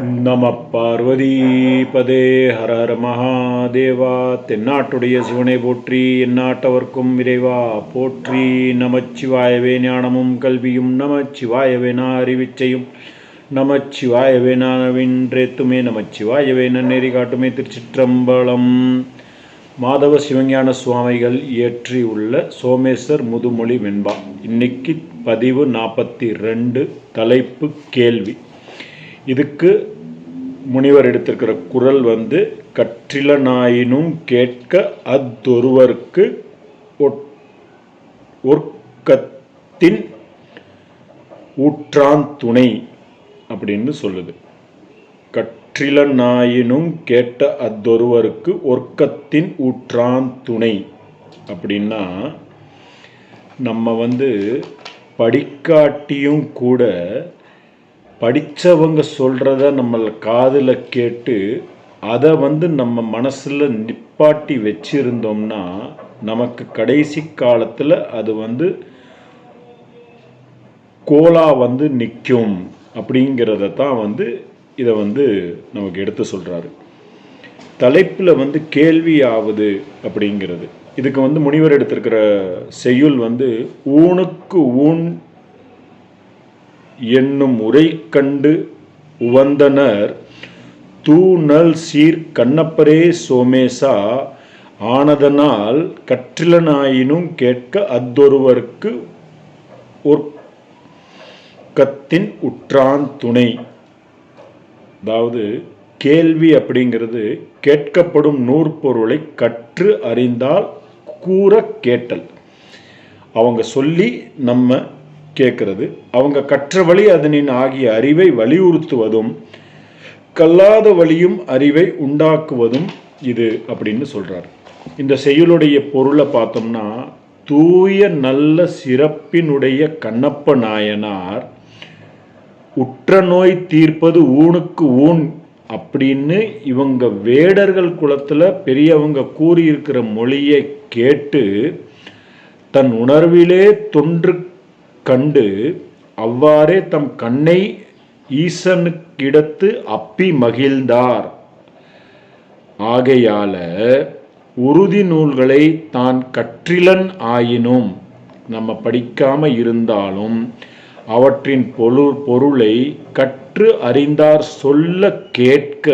நம பார்வதி பதே ஹர ஹர மகாதேவா தென்னாட்டுடைய சிவனை போற்றி எந்நாட்டவர்க்கும் இறைவா போற்றி. நமச்சிவாயவே ஞானமும் கல்வியும் நமச்சிவாயவேனா அறிவிச்சையும் நமச்சிவாயவே நான் வின்றேத்துமே நமச்சிவாயவே நன்னெறி காட்டுமே திருச்சிற்றம்பலம். மாதவ சிவஞான சுவாமிகள் இயற்றியுள்ள சோமேஸ்வர் முதுமொழி வெண்பா இன்னைக்கு பதிவு நாற்பத்தி ரெண்டு தலைப்பு கேள்வி. இதுக்கு முனிவர் எடுத்திருக்கிற குரல் வந்து கற்றிலனாயினும் கேட்க அத்தொருவர்க்கு ஒட்- ஒர்க்கத்தின் ஊற்றான் துணை அப்படின்னு சொல்லுது. கற்றிலனாயினும் கேட்ட அத்தொருவருக்கு ஒர்க்கத்தின் ஊற்றான் துணை அப்படின்னா நம்ம வந்து படிக்காட்டியும் கூட படித்தவங்க சொல்கிறத நம்ம காதில் கேட்டு அதை வந்து நம்ம மனசில் நிப்பாட்டி வச்சிருந்தோம்னா நமக்கு கடைசி காலத்தில் அது வந்து கோலா வந்து நிற்கும் அப்படிங்கிறத தான் வந்து இதை வந்து நமக்கு எடுத்து சொல்கிறாரு தலைப்பில் வந்து கேள்வி ஆகுது அப்படிங்கிறது. இதுக்கு வந்து முனிவர் எடுத்திருக்கிற செய்யுள் வந்து ஊனுக்கு ஊன் என்னும் உரை கண்டு உவந்தனர் தூணல் சீர் கண்ணப்பரே சோமேசா ஆனதனால் கற்றிலனாயினும் கேட்க அத்தொருவர்க்கு ஒர்க்கத்தின் உற்றான் துணை. அதாவது கேள்வி அப்படிங்கிறது கேட்கப்படும் நூற்பொருளை கற்று அறிந்தால் கூற கேட்டல். அவங்க சொல்லி நம்ம கேட்கறது. அவங்க கற்ற வழி அதனின் ஆகிய அறிவை வலியுறுத்துவதும் கல்லாத வழியும் அறிவை உண்டாக்குவதும் இது அப்படின்னு சொல்கிறார் இந்த செய்யுளுடைய பொருளை பார்த்தோம்னா தூய நல்ல சிறப்பினுடைய கண்ணப்ப நாயனார் உற்ற நோய் தீர்ப்பது ஊனுக்கு ஊன் அப்படின்னு இவங்க வேடர்கள் குலத்தில் பெரியவங்க கூறியிருக்கிற மொழியை கேட்டு தன் உணர்விலே தொன்று கண்டு அவ்வாறே தம் கண்ணை ஈசனுக்கிடத்து அப்பி மகிழ்ந்தார். ஆகையால உறுதி நூல்களை தான் கற்றிலன் ஆயினும் நம்ம படிக்காம இருந்தாலும் அவற்றின் பொருள் பொருளை கற்று அறிந்தார் சொல்ல கேட்க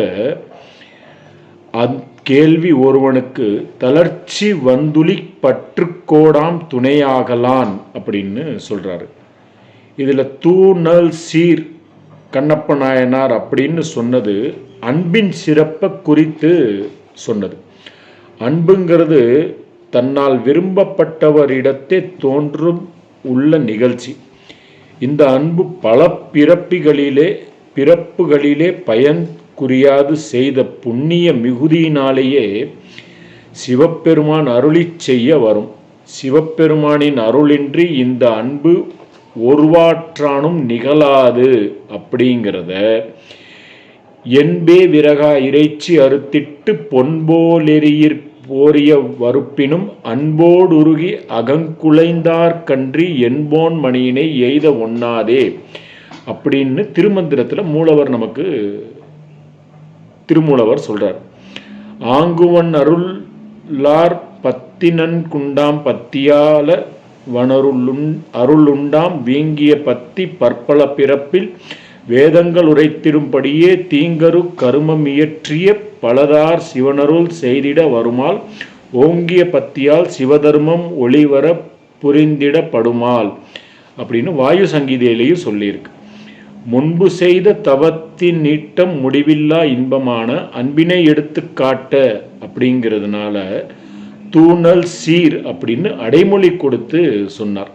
அக்கேள்வி ஒருவனுக்கு தளர்ச்சி வந்துளி பற்றுக்கோடாம் துணையாகலான் அப்படின்னு சொல்கிறாரு இதில் தூணல் சீர் கண்ணப்ப நாயனார் அப்படின்னு சொன்னது அன்பின் சிறப்பை குறித்து சொன்னது. அன்புங்கிறது தன்னால் விரும்பப்பட்டவரிடத்தே தோன்றும் உள்ள நிகழ்ச்சி. இந்த அன்பு பல பிறப்பிகளிலே பிறப்புகளிலே பயன் குறியாது செய்த புண்ணிய மிகுதியினாலேயே சிவபெருமான் அருளிச் செய்ய வரும். சிவபெருமானின் அருளின்றி இந்த அன்பு ஒருவாற்றானும் நிகழாது அப்படிங்கிறத என்பே விறகா இறைச்சி அறுத்திட்டு பொன்போலெறியிற் போரிய வறுப்பினும் அன்போடுருகி அகங்குலைந்தார்கன்றி என்போன் மணியினை எய்த ஒண்ணாதே. அப்படின்னு திருமந்திரத்தில் மூலவர் நமக்கு திருமூலவர் சொல்றார். ஆங்குவன் அருளார் பத்தினன் குண்டாம் பத்தியால வனருளுண் அருளுண்டாம் வீங்கிய பத்தி பற்பல பிறப்பில் வேதங்கள் உரைத்திரும்படியே தீங்கரு கருமம் இயற்றிய பலதார் சிவனருள் செய்திட வருமால் ஓங்கிய பத்தியால் சிவதர்மம் ஒளிவர புரிந்திடப்படுமால் அப்படின்னு வாயு சங்கீதையிலையும் சொல்லியிருக்கு. முன்பு செய்த தவத்தின் நீட்டம் முடிவில்லா இன்பமான அன்பினை எடுத்து காட்ட அப்படிங்கிறதுனால தூணல் சீர் அப்படின்னு அடைமொழி கொடுத்து சொன்னார்.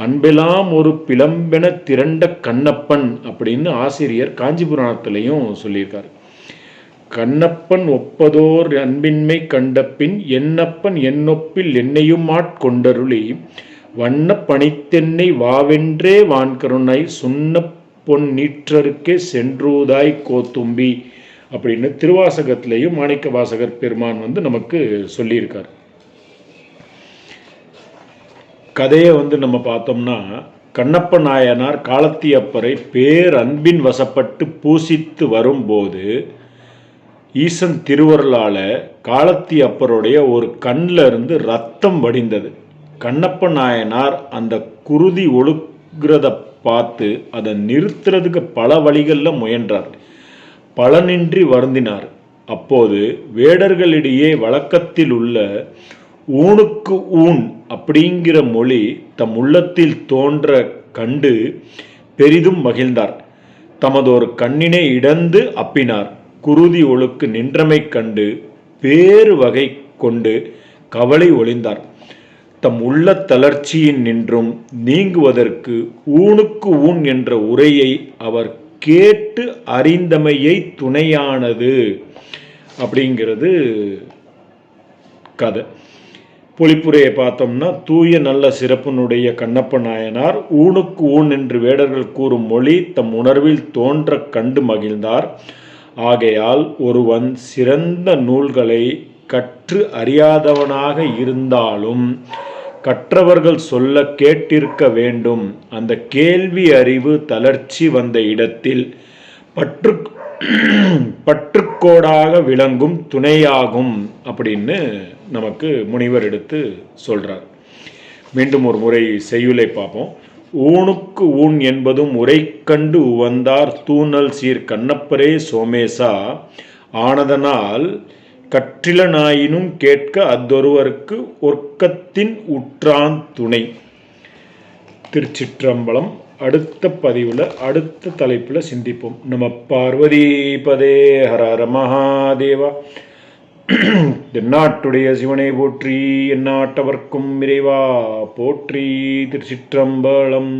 அன்பெல்லாம் ஒரு பிளம்பென திரண்ட கண்ணப்பன் அப்படின்னு ஆசிரியர் காஞ்சிபுராணத்திலையும் சொல்லியிருக்காரு. கண்ணப்பன் ஒப்பதோர் அன்பின்மை கண்டப்பின் என்னப்பன் என்னொப்பில் என்னையும் ஆட்கொண்டருளி வண்ண பணித்தென்னை வாவென்றே வான்கருணை சுண்ண பொன் நீற்றருக்கே சென்றூதாய் கோத்தும்பி அப்படின்னு திருவாசகத்திலையும் மாணிக்க வாசகர் பெருமான் வந்து நமக்கு சொல்லியிருக்கார். கதையை வந்து நம்ம பார்த்தோம்னா கண்ணப்ப நாயனார் காலத்தியப்பரை பேரன்பின் வசப்பட்டு பூசித்து வரும்போது ஈசன் திருவருளால் காலத்தி அப்பருடைய ஒரு கண்ணில் இருந்து ரத்தம் வடிந்தது. கண்ணப்ப நாயனார் அந்த குருதி ஒழுகிறத பார்த்து அதை நிறுத்துறதுக்கு பல வழிகளில் முயன்றார். பலனின்றி வருந்தினார். அப்போது வேடர்களிடையே வழக்கத்தில் உள்ள ஊனுக்கு ஊன் அப்படிங்கிற மொழி தம் உள்ளத்தில் தோன்ற கண்டு பெரிதும் மகிழ்ந்தார். தமது ஒரு கண்ணினை இடந்து அப்பினார். குருதி ஒழுக்கு நின்றமை கண்டு வேறு வகை கொண்டு கவலை ஒளிந்தார் தம் உள்ள தளர்ச்சியின் நின்றும் நீங்குவதற்கு ஊனுக்கு ஊன் என்ற உரையை அவர் கேட்டு அறிந்தமையை துணையானது அப்படிங்கிறது கதை. பொழிப்புரையை பார்த்தோம்னா தூய நல்ல சிறப்பினுடைய கண்ணப்ப நாயனார் ஊனுக்கு ஊன் என்று வேடர்கள் கூறும் மொழி தம் உணர்வில் தோன்ற கண்டு மகிழ்ந்தார். ஆகையால் ஒருவன் சிறந்த நூல்களை கற்று அறியாதவனாக இருந்தாலும் கற்றவர்கள் சொல்ல கேட்டிருக்க வேண்டும். அந்த கேள்வி அறிவு தளர்ச்சி வந்த இடத்தில் பற்று பற்றுக்கோடாக விளங்கும் துணையாகும் அப்படின்னு நமக்கு முனிவர் எடுத்து சொல்றார். மீண்டும் ஒரு முறை செய்யுளை பார்ப்போம். ஊனுக்கு ஊன் என்பதும் உரை கண்டு உவந்தார் தூணல் சீர் கண்ணப்பரே சோமேசா. ஆனதனால் கற்றிலனாயினும் கேட்க அத்தொருவருக்கு ஒர்க்கத்தின் உற்றான் துணை. திருச்சிற்றம்பலம் அடுத்த பதிவில் அடுத்த தலைப்பில் சிந்திப்போம். நம்ம பார்வதி பதே ஹர மகாதேவா தென்னாட்டுடைய சிவனை போற்றி எந்நாட்டவர்க்கும் இறைவா போற்றி திருச்சிற்றம்பலம்.